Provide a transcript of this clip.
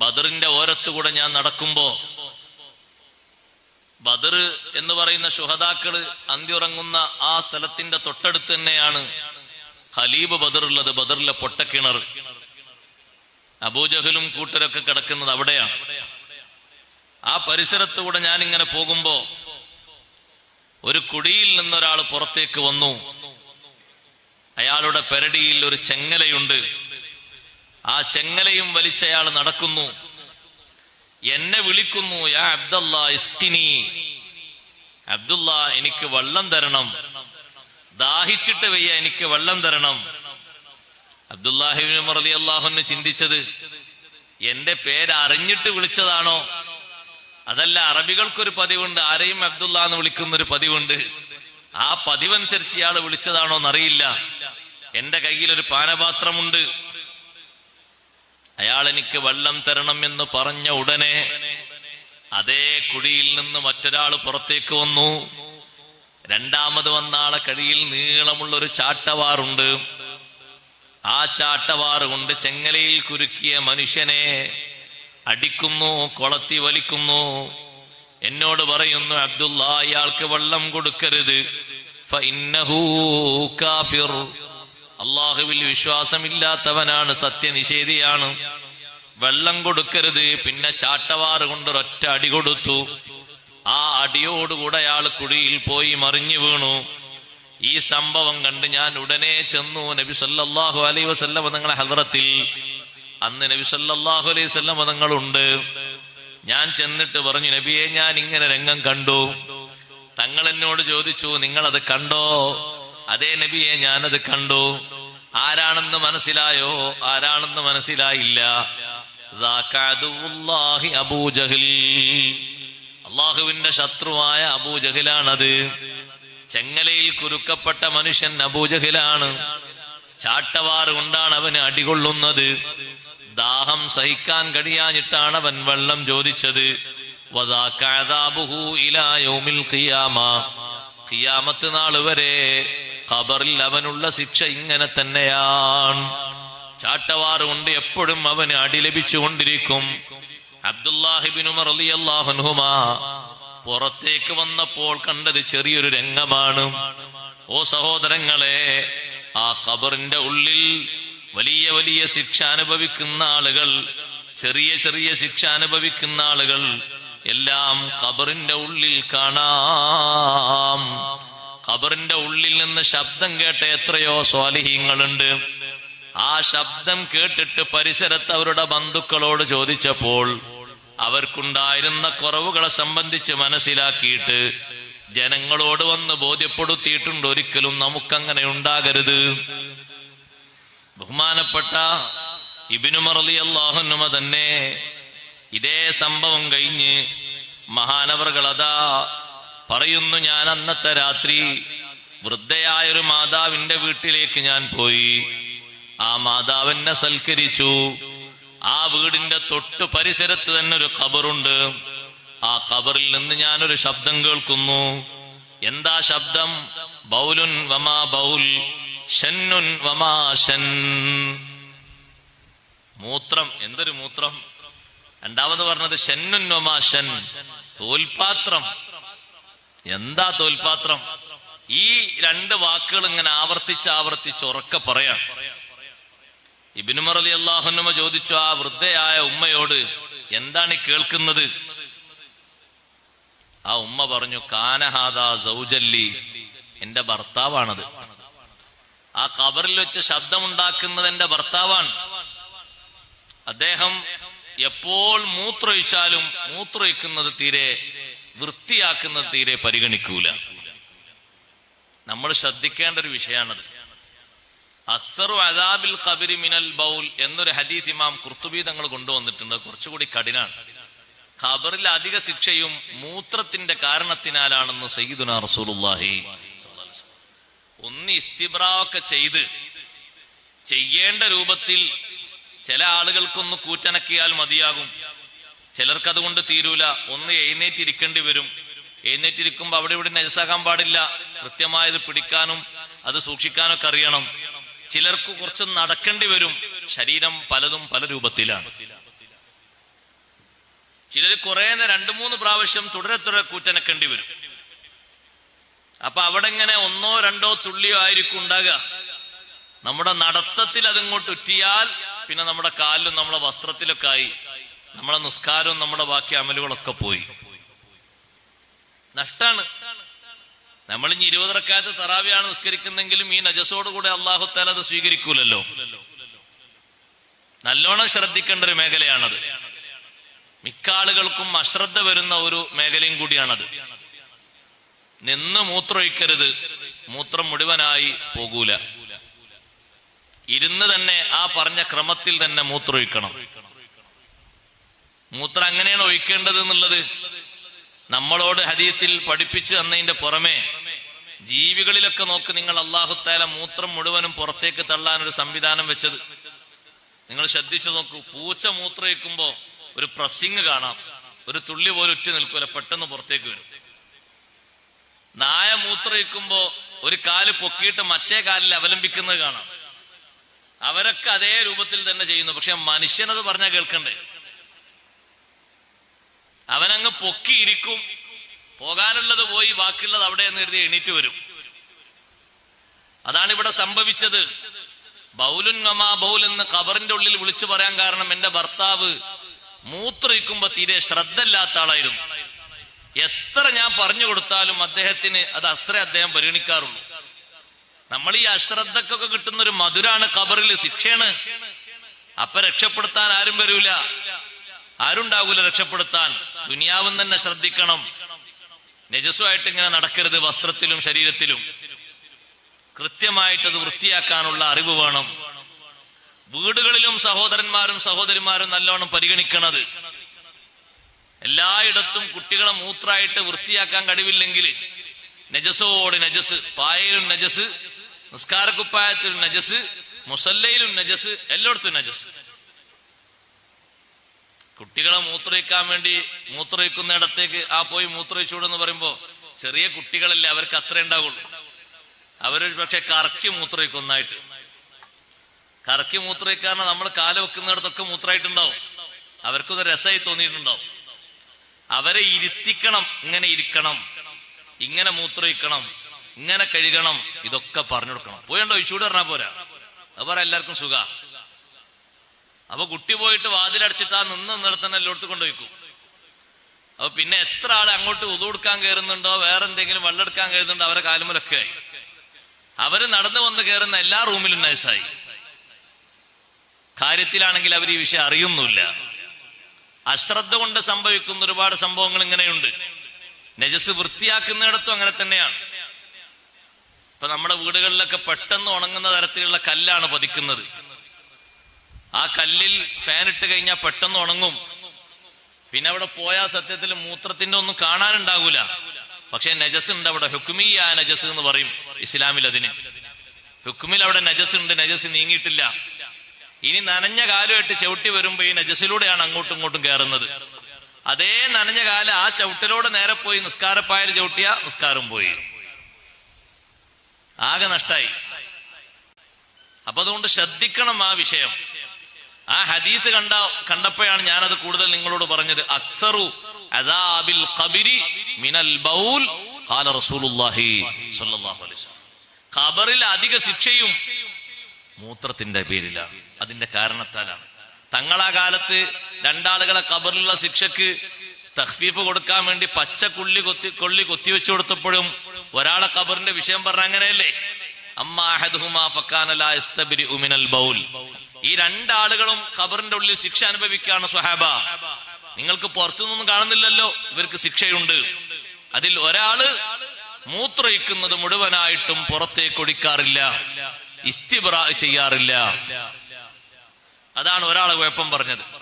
ബദറിന്റെ ഓരത്തുകൂടെ ഞാൻ നടക്കുമ്പോ ബദർ എന്ന് പറയുന്ന ശുഹതാക്കൾ അന്തിയുറങ്ങുന്ന ആ സ്ഥലത്തിന്റെ തൊട്ടടുത്ത് തന്നെയാണ് ഖലീബ് ഉള്ളത് ബദറിലെ പൊട്ടക്കിണർ. അബൂജഹലും കൂട്ടരൊക്കെ കിടക്കുന്നത് അവിടെയാണ്. ആ പരിസരത്തുകൂടെ ഞാൻ ഇങ്ങനെ പോകുമ്പോ ഒരു കുടിയിൽ നിന്നൊരാൾ പുറത്തേക്ക് വന്നു. അയാളുടെ പെരടിയിൽ ഒരു ചെങ്ങലയുണ്ട്. ആ ചെങ്ങലയും വലിച്ചയാൾ നടക്കുന്നു. എന്നെ വിളിക്കുന്നു യാ അബ്ദുള്ള ഇസ്കിനി. അബ്ദുള്ള എനിക്ക് വെള്ളം തരണം. ദാഹിച്ചിട്ട് വയ്യ എനിക്ക് വെള്ളം തരണം. അബ്ദുല്ലാഹിബിൻ റലി അള്ളാഹുന്ന് ചിന്തിച്ചത് എന്റെ പേര് അറിഞ്ഞിട്ട് വിളിച്ചതാണോ? അതല്ല അറബികൾക്കൊരു പതിവുണ്ട് ആരെയും അബ്ദുല്ല എന്ന് വിളിക്കുന്ന ഒരു പതിവുണ്ട്. ആ പതിവനുസരിച്ച് ഇയാൾ വിളിച്ചതാണോ എന്നറിയില്ല എന്റെ കയ്യിൽ ഒരു പാനപാത്രമുണ്ട്. അയാൾ എനിക്ക് വെള്ളം തരണം എന്ന് പറഞ്ഞ ഉടനെ അതേ കുഴിയിൽ നിന്ന് മറ്റൊരാൾ പുറത്തേക്ക് വന്നു. രണ്ടാമത് വന്ന ആളെ കഴിയിൽ നീളമുള്ള ഒരു ചാട്ടവാറുണ്ട് ആ ചാട്ടവാറ് കൊണ്ട് ചെങ്ങലയിൽ കുരുക്കിയ മനുഷ്യനെ അടിക്കുന്നു കൊളത്തി വലിക്കുന്നു. എന്നോട് പറയുന്നു അബ്ദുള്ള ഇയാൾക്ക് വെള്ളം കൊടുക്കരുത്. ഫഇന്നഹു കാഫിർ. അള്ളാഹുവിൽ വിശ്വാസമില്ലാത്തവനാണ് സത്യനിഷേധിയാണ്. വെള്ളം കൊടുക്കരുത് പിന്നെ ചാട്ടവാറ് കൊണ്ട് ഒറ്റ അടി കൊടുത്തു. ആ അടിയോടുകൂടെ അയാൾ കുഴിയിൽ പോയി മറിഞ്ഞു വീണു. ഈ സംഭവം കണ്ട് ഞാൻ ഉടനെ ചെന്നു നബി സല്ലാഹു അലൈ വസല്ലം നിങ്ങളെ ഹലറത്തിൽ അന്ന് നബി സല്ലാഹു അലൈഹി വസല്ലം നിങ്ങളുണ്ട് ഞാൻ ചെന്നിട്ട് പറഞ്ഞു നബിയെ ഞാൻ ഇങ്ങനെ രംഗം കണ്ടു. തങ്ങൾ എന്നോട് ചോദിച്ചു നിങ്ങൾ അത് കണ്ടോ? അതേ നബിയെ ഞാനത് കണ്ടു. ആരാണെന്ന് മനസ്സിലായോ? ആരാണെന്ന് മനസ്സിലായില്ല. അള്ളാഹുവിന്റെ ശത്രുവായ അബൂജഹിലാണത് ചെങ്ങലയിൽ കുരുക്കപ്പെട്ട മനുഷ്യൻ അബൂജഹിലാണ് ചാട്ടവാറ് കൊണ്ടാണ് അവന് അടികൊള്ളുന്നത്. ദാഹം സഹിക്കാൻ കഴിയാഞ്ഞിട്ടാണ് അവൻ വെള്ളം ചോദിച്ചത്. ഖിയാമത്ത് നാൾ വരെ ഖബറിൽ അവനുള്ള ശിക്ഷ ഇങ്ങനെ തന്നെയാണ്. ചാട്ടവാറ് കൊണ്ട് എപ്പോഴും അവന് അടി ലഭിച്ചുകൊണ്ടിരിക്കും അബ്ദുല്ലാഹിബിനു റളിയല്ലാഹുൻഹുമാ പുറത്തേക്ക് വന്നപ്പോൾ കണ്ടത് ചെറിയൊരു രംഗമാണ്. ഓ സഹോദരങ്ങളെ ആ ഖബറിന്റെ ഉള്ളിൽ വലിയ വലിയ ശിക്ഷ അനുഭവിക്കുന്ന ആളുകൾ ചെറിയ ചെറിയ ശിക്ഷ അനുഭവിക്കുന്ന ആളുകൾ എല്ലാം ഖബറിന്റെ ഉള്ളിൽ കാണാം. ഖബറിന്റെ ഉള്ളിൽ നിന്ന് ശബ്ദം കേട്ട എത്രയോ സ്വാലിഹീങ്ങളുണ്ട്. ആ ശബ്ദം കേട്ടിട്ട് പരിസരത്ത് അവരുടെ ബന്ധുക്കളോട് ചോദിച്ചപ്പോൾ അവർക്കുണ്ടായിരുന്ന കുറവുകളെ സംബന്ധിച്ച് മനസ്സിലാക്കിയിട്ട് ജനങ്ങളോട് വന്ന് ബോധ്യപ്പെടുത്തിയിട്ടുണ്ട് ഒരിക്കലും നമുക്കങ്ങനെ ഉണ്ടാകരുത്. ബഹുമാനപ്പെട്ട ഇബിനുമറലി അള്ളാഹുനുമ തന്നെ ഇതേ സംഭവം കഴിഞ്ഞ് മഹാനവറുകൾ അതാ പറയുന്നു ഞാൻ അന്നത്തെ രാത്രി വൃദ്ധയായൊരു മാതാവിന്റെ വീട്ടിലേക്ക് ഞാൻ പോയി. ആ മാതാവിനെ സൽക്കരിച്ചു. ആ വീടിന്റെ തൊട്ടു പരിസരത്ത് തന്നെ ഒരു ഖബറുണ്ട്. ആ ഖബറിൽ നിന്ന് ഞാനൊരു ശബ്ദം കേൾക്കുന്നു. എന്താ ശബ്ദം? ബൗലുൻ വമാ ബൗൽ ഷന്നുൻ വമാ ഷൻ മൂത്രം. എന്തൊരു മൂത്രം? രണ്ടാമത് പറഞ്ഞത് ഷന്നുൻ വമാ ഷൻ തോൽപാത്രം. എന്താ തോൽപാത്രം? ഈ രണ്ട് വാക്കുകൾ ഇങ്ങനെ ആവർത്തിച്ച് ആവർത്തിച്ച് ഉറക്കെ പറയാം ഇബിനുമർ അലി അള്ളാഹുനുമ ചോദിച്ചു ആ വൃദ്ധയായ ഉമ്മയോട് എന്താണ് ഈ കേൾക്കുന്നത്? ആ ഉമ്മ പറഞ്ഞു കാനഹാദാ സൗജല്ലി. എന്റെ ഭർത്താവാണത്. ആ കബറിൽ വെച്ച് ശബ്ദമുണ്ടാക്കുന്നത് എന്റെ ഭർത്താവാണ്. അദ്ദേഹം എപ്പോൾ മൂത്രൊഴിച്ചാലും മൂത്രൊഴിക്കുന്നത് തീരെ വൃത്തിയാക്കുന്നത് തീരെ പരിഗണിക്കൂല. നമ്മൾ ശ്രദ്ധിക്കേണ്ട ഒരു വിഷയമാണത് അക്സറു അദാബിൽ ഖബിരി മിനൽ ബൗൽ എന്നൊരു ഹദീസ് ഇമാം കുർത്തുബി തങ്ങൾ കൊണ്ടുവന്നിട്ടുണ്ട്. കുറച്ചുകൂടി കഠിനാണ്. ഖബറിൽ അധിക ശിക്ഷയും മൂത്രത്തിന്റെ കാരണത്തിനാലാണെന്ന് സയ്യിദുന റസൂലുള്ളാഹി ഒന്ന് ഇസ്തിബ്രാവൊക്കെ ചെയ്ത് ചെയ്യേണ്ട രൂപത്തിൽ ചില ആളുകൾക്കൊന്ന് കൂറ്റനക്കിയാൽ മതിയാകും. ചിലർക്ക് അതുകൊണ്ട് തീരൂല. ഒന്ന് എഴുന്നേറ്റിരിക്കേണ്ടി വരും. എഴുന്നേറ്റിരിക്കുമ്പോ അവിടെ ഇവിടെ നജസാകാൻ പാടില്ല. കൃത്യമായത് പിടിക്കാനും അത് സൂക്ഷിക്കാനൊക്കെ അറിയണം. ചിലർക്ക് കുറച്ച് നടക്കേണ്ടി വരും. ശരീരം പലതും പല രൂപത്തിലാണ്. ചിലർ കുറെ രണ്ടു മൂന്ന് പ്രാവശ്യം തുടരെ തുടരെ കൂറ്റനക്കേണ്ടി വരും. അപ്പൊ അവിടെ ഇങ്ങനെ ഒന്നോ രണ്ടോ തുള്ളിയോ ആയിരിക്കും ഉണ്ടാകുക. നമ്മുടെ നടത്തത്തിൽ അതിങ്ങോട്ട് ഉറ്റിയാൽ പിന്നെ നമ്മുടെ കാലിലും നമ്മുടെ വസ്ത്രത്തിലൊക്കെ ആയി. നമ്മുടെ നിസ്കാരവും നമ്മുടെ ബാക്കി അമലുകളൊക്കെ പോയി. നഷ്ടാണ്. നമ്മൾ ഇനി ഇരുപതറക്കാലത്ത് തറാവിയാണ് നിസ്കരിക്കുന്നെങ്കിലും ഈ നജസോടുകൂടെ അള്ളാഹു താല അത് സ്വീകരിക്കൂലല്ലോ. നല്ലോണം ശ്രദ്ധിക്കേണ്ട ഒരു മേഖലയാണത്. മിക്ക ആളുകൾക്കും അശ്രദ്ധ വരുന്ന ഒരു മേഖലയും കൂടിയാണത്. നിന്ന് മൂത്രമൊഴിക്കരുത്. മൂത്രം മുഴുവനായി പോകൂല. ഇരുന്ന് തന്നെ ആ പറഞ്ഞ ക്രമത്തിൽ തന്നെ മൂത്രമൊഴിക്കണം. മൂത്രം അങ്ങനെയാണ് ഒഴിക്കേണ്ടത് എന്നുള്ളത് നമ്മളോട് ഹരീത്തിൽ പഠിപ്പിച്ചു തന്നതിന്റെ പുറമെ ജീവികളിലൊക്കെ നോക്ക് നിങ്ങൾ അള്ളാഹുത്താല മൂത്രം മുഴുവനും പുറത്തേക്ക് തള്ളാൻ ഒരു സംവിധാനം വെച്ചത്. നിങ്ങൾ ശ്രദ്ധിച്ചു നോക്കൂ പൂച്ച മൂത്രമൊഴിക്കുമ്പോ ഒരു പ്രസിങ് കാണാം. ഒരു തുള്ളി പോലെ ഉറ്റി നിൽക്കൂല പെട്ടെന്ന് പുറത്തേക്ക് വരും. നായ മൂത്രമൊഴിക്കുമ്പോ ഒരു കാൽ പൊക്കിയിട്ട് മറ്റേ കാലിൽ അവലംബിക്കുന്നത് കാണാം. അവരൊക്കെ അതേ രൂപത്തിൽ തന്നെ ചെയ്യുന്നു. പക്ഷെ മനുഷ്യനത് പറഞ്ഞാൽ കേൾക്കണ്ടേ? അവനങ്ങ് പൊക്കിയിരിക്കും. പോകാനുള്ളത് പോയി ബാക്കിയുള്ളത് അവിടെ എന്ന് എഴുതി എണീറ്റ് വരും. അതാണ് ഇവിടെ സംഭവിച്ചത്. ബൗലുൻ നമാ ബൗൽ എന്ന് കബറിന്റെ ഉള്ളിൽ വിളിച്ചു പറയാൻ കാരണം എന്റെ ഭർത്താവ് മൂത്രയിക്കുമ്പോ തീരെ ശ്രദ്ധയില്ലാത്ത ആളായിരുന്നു. എത്ര ഞാൻ പറഞ്ഞു കൊടുത്താലും അദ്ദേഹത്തിന് അത് അത്ര അദ്ദേഹം പരിഗണിക്കാറുള്ളൂ. നമ്മൾ ഈ അശ്രദ്ധക്കൊക്കെ കിട്ടുന്ന ഒരു മധുരാണ് കബറിൽ ശിക്ഷയാണ്. അപ്പൊ രക്ഷപ്പെടുത്താൻ ആരും വരൂല. ആരുണ്ടാകൂല രക്ഷപ്പെടുത്താൻ? ദുനിയാവും തന്നെ ശ്രദ്ധിക്കണം. നജസ്സുമായിട്ട് ഇങ്ങനെ നടക്കരുത് വസ്ത്രത്തിലും ശരീരത്തിലും. കൃത്യമായിട്ടത് വൃത്തിയാക്കാനുള്ള അറിവ് വേണം. വീടുകളിലും സഹോദരന്മാരും സഹോദരിമാരും നല്ലോണം പരിഗണിക്കണത്. എല്ലായിടത്തും കുട്ടികളെ മൂത്രായിട്ട് വൃത്തിയാക്കാൻ കഴിവില്ലെങ്കിൽ നജസോട് നജസ് പായയിലും നജസ് നിസ്കാരക്കുപ്പായത്തിലും നജസ് മുസല്ലയിലും നജസ് എല്ലായിടത്തും നജസ്. കുട്ടികളെ മൂത്രയിക്കാൻ വേണ്ടി മൂത്രയിക്കുന്ന ഇടത്തേക്ക് ആ പോയി മൂത്രയിച്ചൂടെന്ന് പറയുമ്പോ ചെറിയ കുട്ടികളല്ലേ അവർക്ക് അത്ര ഉണ്ടാവുള്ളൂ. അവരൊരു പക്ഷെ കറക്കി മൂത്രയിക്കൊന്നായിട്ട് കറക്കി മൂത്രയിക്കാരണം നമ്മൾ കാല വെക്കുന്നിടത്തൊക്കെ മൂത്രമായിട്ടുണ്ടാവും. അവർക്കൊന്ന് രസമായി തോന്നിയിട്ടുണ്ടാവും. അവരെ ഇരുത്തിക്കണം ഇങ്ങനെ ഇരിക്കണം ഇങ്ങനെ മൂത്രയിക്കണം ഇങ്ങനെ കഴുകണം ഇതൊക്കെ പറഞ്ഞു കൊടുക്കണം. പോയണ്ടോ ചൂട് പറഞ്ഞാ പോരാ. അത് പറയാം എല്ലാവർക്കും സുഖ. അപ്പൊ കുട്ടി പോയിട്ട് വാതിലടച്ചിട്ട് ആ നിന്ന് നിന്നിടത്തന്നെ എല്ലായിടത്തും കൊണ്ടുപോയിക്കും. അപ്പൊ പിന്നെ എത്ര ആൾ അങ്ങോട്ട് ഉതുകൊടുക്കാൻ കയറുന്നുണ്ടോ വേറെ എന്തെങ്കിലും വെള്ളം എടുക്കാൻ കയറുന്നുണ്ടോ അവരെ കാലുമലൊക്കെ ആയി. അവർ നടന്നു വന്ന് കയറുന്ന എല്ലാ റൂമിലും നൈസായി. കാര്യത്തിലാണെങ്കിൽ അവർ ഈ വിഷയം അറിയുന്നില്ല അശ്രദ്ധ കൊണ്ട് സംഭവിക്കുന്ന ഒരുപാട് സംഭവങ്ങൾ ഇങ്ങനെയുണ്ട്. നജസ് വൃത്തിയാക്കുന്നിടത്തും അങ്ങനെ തന്നെയാണ്. ഇപ്പൊ നമ്മുടെ വീടുകളിലൊക്കെ പെട്ടെന്ന് ഉണങ്ങുന്ന തരത്തിലുള്ള കല്ലാണ് പതിക്കുന്നത്. ആ കല്ലിൽ ഫാൻ ഇട്ട് കഴിഞ്ഞാൽ പെട്ടെന്ന് ഉണങ്ങും. പിന്നെ അവിടെ പോയാൽ സത്യത്തിൽ മൂത്രത്തിന്റെ ഒന്നും കാണാനുണ്ടാകൂല പക്ഷെ നജസ് ഉണ്ട് അവിടെ. ഹുക്കുമിയ നജസ് എന്ന് പറയും ഇസ്ലാമിൽ അതിന്. ഹുക്മിൽ അവിടെ നജസ് ഉണ്ട്. നജസ് നീങ്ങിയിട്ടില്ല. ഇനി നനഞ്ഞ കാലുമായിട്ട് ചവിട്ടി വരുമ്പോ ഈ നജസിലൂടെയാണ് അങ്ങോട്ടും ഇങ്ങോട്ടും കയറുന്നത്. അതേ നനഞ്ഞ കാലം ആ ചവിട്ടിലൂടെ നേരെ പോയി നിസ്കാരപ്പായൽ ചവിട്ടിയ നിസ്കാരം പോയി. ആകെ നഷ്ടായി. അപ്പൊ അതുകൊണ്ട് ശ്രദ്ധിക്കണം ആ വിഷയം. ആ ഹദീത്ത് കണ്ട കണ്ടപ്പോഴാണ് ഞാനത് കൂടുതൽ നിങ്ങളോട് പറഞ്ഞത്. അക്സറു അദാബിൽ ഖബരി മിനൽ ബൗൽ ഖാല റസൂലുള്ളാഹി സ്വല്ലല്ലാഹു അലൈഹി വസല്ലം. ഖബറിൽ അധിക ശിക്ഷയും മൂത്രത്തിന്റെ പേരിലാണ്. അതിന്റെ കാരണത്താലാണ്. തങ്ങളാ കാലത്ത് രണ്ടാളുകളെ ഖബറിലുള്ള ശിക്ഷക്ക് തഖ്ഫീഫ് കൊടുക്കാൻ വേണ്ടി പച്ച കുള്ളി കൊത്തി കൊള്ളി കൊത്തിവെച്ചു കൊടുത്തപ്പോഴും ഒരാളെ ഖബറിന്റെ വിഷയം പറഞ്ഞ അങ്ങനെയല്ലേ? അമ്മാഹുമിനൽ ബൗൽ. ഈ രണ്ടാളുകളും ഖബറിന്റെ ഉള്ളിൽ ശിക്ഷ അനുഭവിക്കുകയാണ് സ്വഹാബ. നിങ്ങൾക്ക് പുറത്തുനിന്നൊന്നും കാണുന്നില്ലല്ലോ ഇവർക്ക് ശിക്ഷയുണ്ട്. അതിൽ ഒരാൾ മൂത്രയിക്കുന്നത് മുഴുവനായിട്ടും പുറത്തേക്ക് ഒടിക്കാറില്ല ഇസ്തിബ്ര ചെയ്യാറില്ല. അതാണ് ഒരാളെ കുഴപ്പം പറഞ്ഞത്.